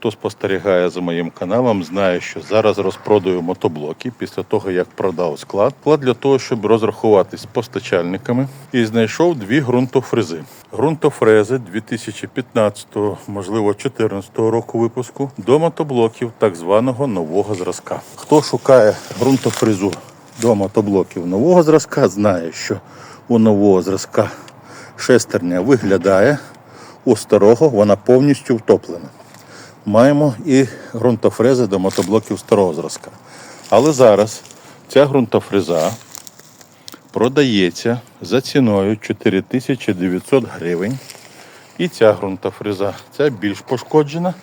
Хто спостерігає за моїм каналом, знає, що зараз розпродаю мотоблоки після того, як продав склад. Склад для того, щоб розрахуватись з постачальниками, і знайшов дві ґрунтофрези. Ґрунтофрези 2015, можливо, 2014 року випуску до мотоблоків так званого нового зразка. Хто шукає ґрунтофрезу до мотоблоків нового зразка, знає, що у нового зразка шестерня виглядає, у старого вона повністю втоплена маємо і ґрунтофрези до мотоблоків старого зразка. Але зараз ця ґрунтофреза продається за ціною 4900 гривень. І ця ґрунтофреза ця більш пошкоджена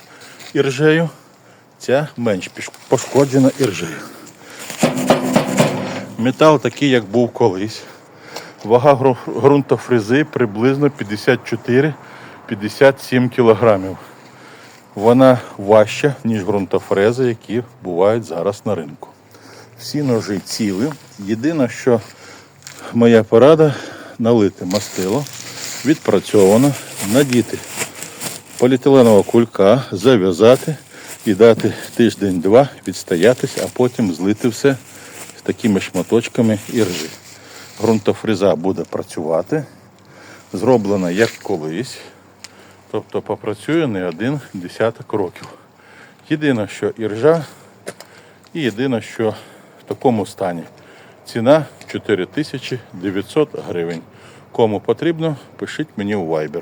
іржею, ця менш пошкоджена іржею. Метал такий, як був колись. Вага ґрунтофрези приблизно 54-57 кілограмів вона важча, ніж ґрунтофрези, які бувають зараз на ринку. Всі ножі цілі. Єдине, що моя порада налити мастило, відпрацьовано, надіти поліетиленового кулька, зав'язати і дати тиждень-два відстоятись, а потім злити все з такими шматочками іржи. Ґрунтофреза буде працювати, зроблена як колись. Тобто попрацює не один десяток років. Єдине, що іржа, і єдине, що в такому стані. Ціна 4900 гривень. Кому потрібно, пишіть мені у Viber.